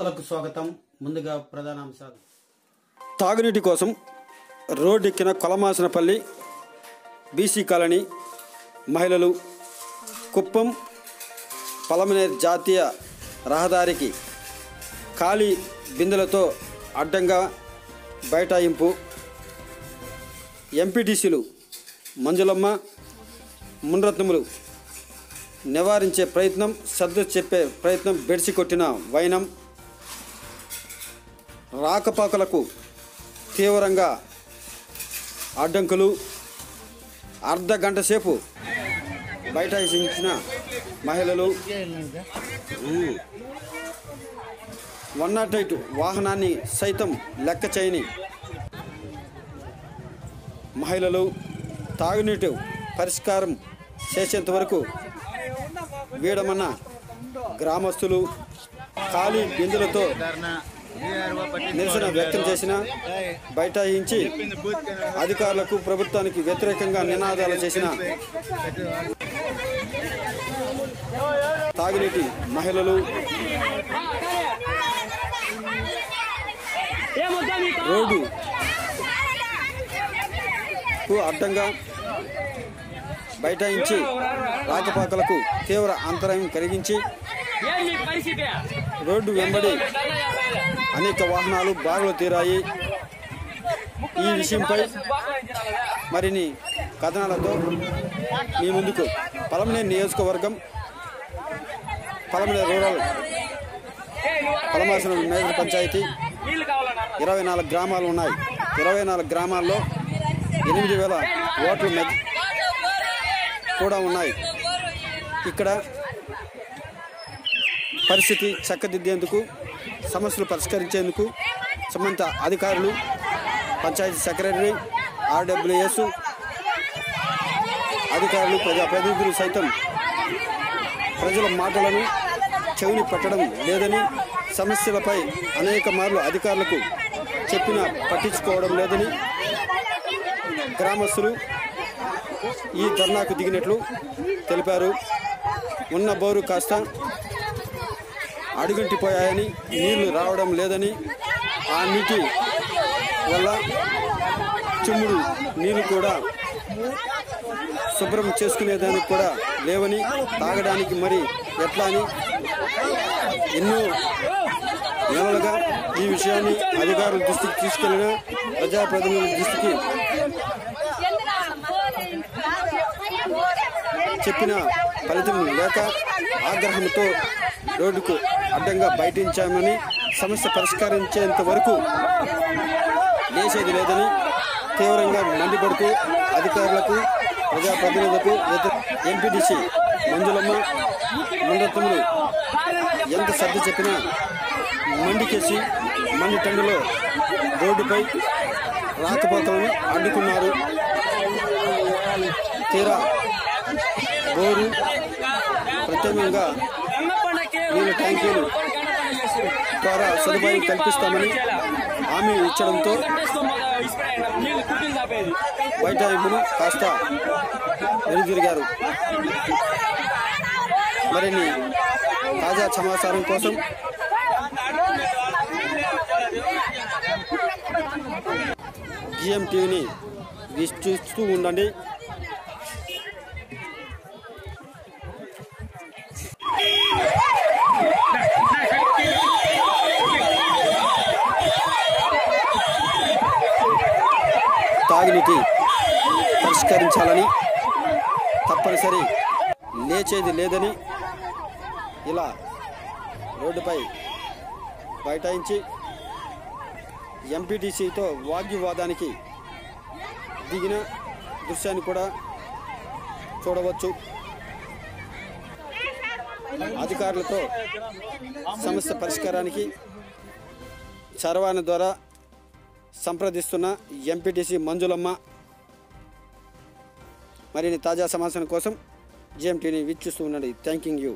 వార్తలకు స్వాగతం. ముందుగా ప్రధాన అంశాలు తాగునీటి కోసం రోడ్డెక్కిన కొలమాసనపల్లి బీసీ కాలనీ మహిళలు కుప్పం పలమనేర్ జాతీయ రహదారికి ఖాళీ బిందెలతో అడ్డంగా బైఠాయింపు. ఎంపీటీసీలు మంజులమ్మ మున్రత్నములు నివారించే ప్రయత్నం సర్దు చెప్పే ప్రయత్నం బెడిసి కొట్టిన వైనం. రాకపోకలకు తీవ్రంగా అడ్డంకులు అర్ధ గంట సేపు బైఠాయించిన మహిళలు వన్ నాట్ ఎయిట్ వాహనాన్ని సైతం లెక్క చేయని మహిళలు తాగునీటి పరిష్కారం చేసేంత వరకు వీడమన్న గ్రామస్తులు ఖాళీ బిందులతో నిరసన వ్యక్తం చేసిన బైఠాయించి అధికారులకు ప్రభుత్వానికి వ్యతిరేకంగా నినాదాలు చేసిన తాగునీటి మహిళలు రోడ్డు అడ్డంగా బైఠాయించి రాకపోకలకు తీవ్ర అంతరాయం కలిగించి రోడ్డు వెంబడి అనేక వాహనాలు బాగులు తీరాయి. ఈ విషయంపై మరిన్ని కథనాలతో మీ ముందుకు పలమనేరు నియోజకవర్గం పలమనేరు రూరల్ పలమాసన మేజర్ పంచాయతీ. ఇరవై నాలుగు గ్రామాలు ఉన్నాయి. ఇరవై నాలుగు గ్రామాల్లో ఎనిమిది వేల ఓట్లు కూడా ఉన్నాయి. ఇక్కడ పరిస్థితి చక్కదిద్దేందుకు సమస్యలు పరిష్కరించేందుకు సంబంధిత అధికారులు పంచాయతీ సెక్రటరీ ఆర్డబ్ల్యూఎస్ అధికారులు ప్రజాప్రతినిధులు సైతం ప్రజల మాటలను చెవిని పెట్టడం లేదని సమస్యలపై అనేక మార్లు అధికారులకు చెప్పినా పట్టించుకోవడం లేదని గ్రామస్తులు ఈ ధర్నాకు దిగినట్లు తెలిపారు. ఉన్న బోరు కాస్త అడుగంటిపోయాయని నీళ్ళు రావడం లేదని ఆ నీటి వల్ల చిమ్ముడు నీళ్ళు కూడా శుభ్రం చేసుకునేదానికి కూడా లేవని తాగడానికి మరి ఎట్లా అని ఎన్నో నెలలుగా ఈ విషయాన్ని అధికారుల దృష్టికి తీసుకెళ్ళిన ప్రజాప్రతినిధుల దృష్టికి చెప్పిన ఫలితం లేక ఆగ్రహంతో రోడ్డుకు అడ్డంగా బయటించామని సమస్య పరిష్కరించేంత వరకు లేచేది లేదని తీవ్రంగా మండిపడుతూ అధికారులకు ప్రజాప్రతినిధులకు ఎంపీటీసీ మంజులమ్మ మండతములు ఎంత సర్ది చెప్పినా మండికేసి మండి టండులో రోడ్డుపై రాకపోతలను అడ్డుకున్నారు. తీరా బోరు ప్రత్యేకంగా నీళ్ళ ట్యాంకీలు ద్వారా సదుపాయం కల్పిస్తామని హామీ ఇచ్చడంతో బైఠాయింపును కాస్త వెనుదిరిగారు. మరిన్ని తాజా సమాచారం కోసం జిఎం టీవీని ఉండండి. తాగునీటి పరిష్కరించాలని తప్పనిసరి లేచేది లేదని ఇలా రోడ్డుపై బైఠాయించి ఎంపీటీసీతో వాగ్వివాదానికి దిగిన దృశ్యాన్ని కూడా చూడవచ్చు. అధికారులతో సమస్య పరిష్కారానికి చరవాణి ద్వారా సంప్రదిస్తున్న ఎంపీటీసీ మంజులమ్మ. మరిన్ని తాజా సమాచారం కోసం జిఎంటీని వీక్షిస్తూ ఉండండి. Thank you